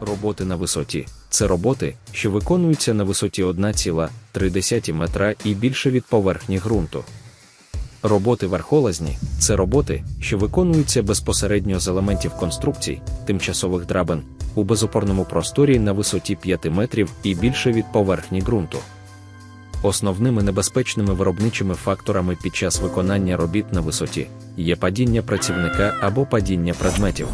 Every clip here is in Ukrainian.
Роботи на висоті це роботи, що виконуються на висоті 1,3 метра і більше від поверхні ґрунту. Роботи верхолазні це роботи, що виконуються безпосередньо з елементів конструкцій, тимчасових драбин, у безопорному просторі на висоті 5 метрів і більше від поверхні ґрунту. Основними небезпечними виробничими факторами під час виконання робіт на висоті є падіння працівника або падіння предметів.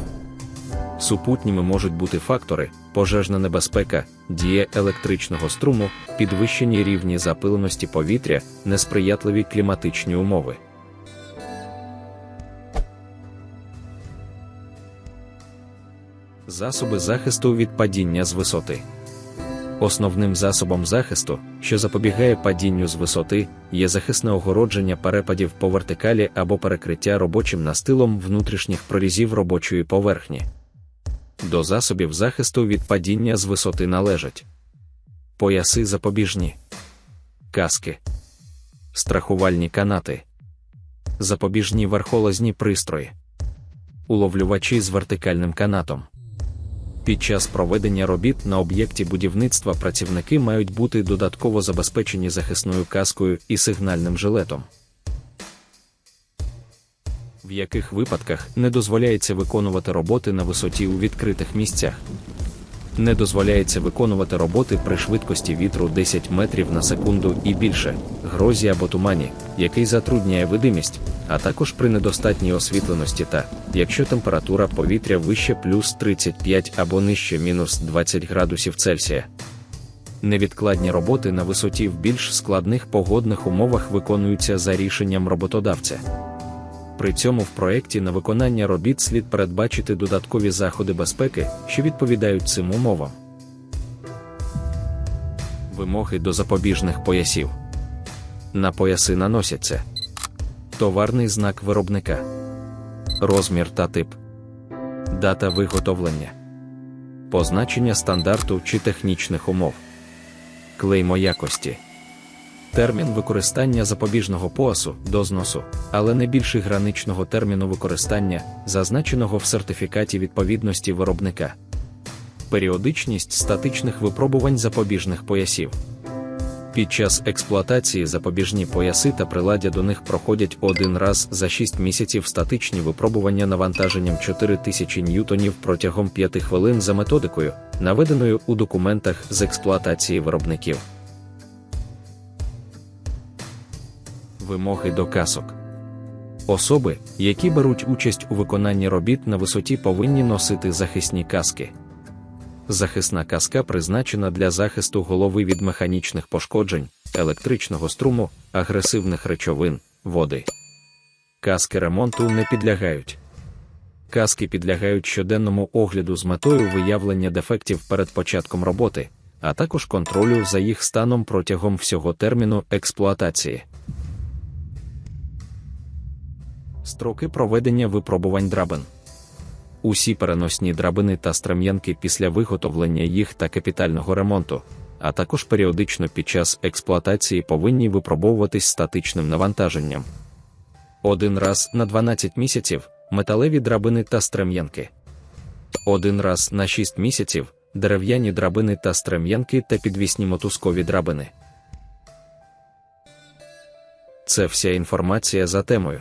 Супутніми можуть бути фактори, пожежна небезпека, дія електричного струму, підвищені рівні запиленості повітря, несприятливі кліматичні умови. Засоби захисту від падіння з висоти. Основним засобом захисту, що запобігає падінню з висоти, є захисне огородження перепадів по вертикалі або перекриття робочим настилом внутрішніх прорізів робочої поверхні. До засобів захисту від падіння з висоти належать пояси запобіжні, каски, страхувальні канати, запобіжні верхолазні пристрої, уловлювачі з вертикальним канатом. Під час проведення робіт на об'єкті будівництва працівники мають бути додатково забезпечені захисною каскою і сигнальним жилетом. В яких випадках не дозволяється виконувати роботи на висоті у відкритих місцях. Не дозволяється виконувати роботи при швидкості вітру 10 метрів на секунду і більше, грозі або тумані, який затрудняє видимість, а також при недостатній освітленості та, якщо температура повітря вище плюс 35 або нижче мінус 20 градусів Цельсія. Невідкладні роботи на висоті в більш складних погодних умовах виконуються за рішенням роботодавця. При цьому в проєкті на виконання робіт слід передбачити додаткові заходи безпеки, що відповідають цим умовам. Вимоги до запобіжних поясів. На пояси наносяться товарний знак виробника, розмір та тип, дата виготовлення, позначення стандарту чи технічних умов, клеймо якості. Термін використання запобіжного поясу до зносу, але не більше граничного терміну використання, зазначеного в сертифікаті відповідності виробника. Періодичність статичних випробувань запобіжних поясів. Під час експлуатації запобіжні пояси та приладдя до них проходять один раз за 6 місяців статичні випробування навантаженням 4000 ньютонів протягом 5 хвилин за методикою, наведеною у документах з експлуатації виробників. Вимоги до касок. Особи, які беруть участь у виконанні робіт на висоті, повинні носити захисні каски. Захисна каска призначена для захисту голови від механічних пошкоджень, електричного струму, агресивних речовин, води. Каски ремонту не підлягають. Каски підлягають щоденному огляду з метою виявлення дефектів перед початком роботи, а також контролю за їх станом протягом всього терміну експлуатації. Строки проведення випробувань драбин. Усі переносні драбини та стрем'янки після виготовлення їх та капітального ремонту, а також періодично під час експлуатації повинні випробовуватись статичним навантаженням. Один раз на 12 місяців металеві драбини та стрем'янки. Один раз на 6 місяців дерев'яні драбини та стрем'янки та підвісні мотузкові драбини. Це вся інформація за темою.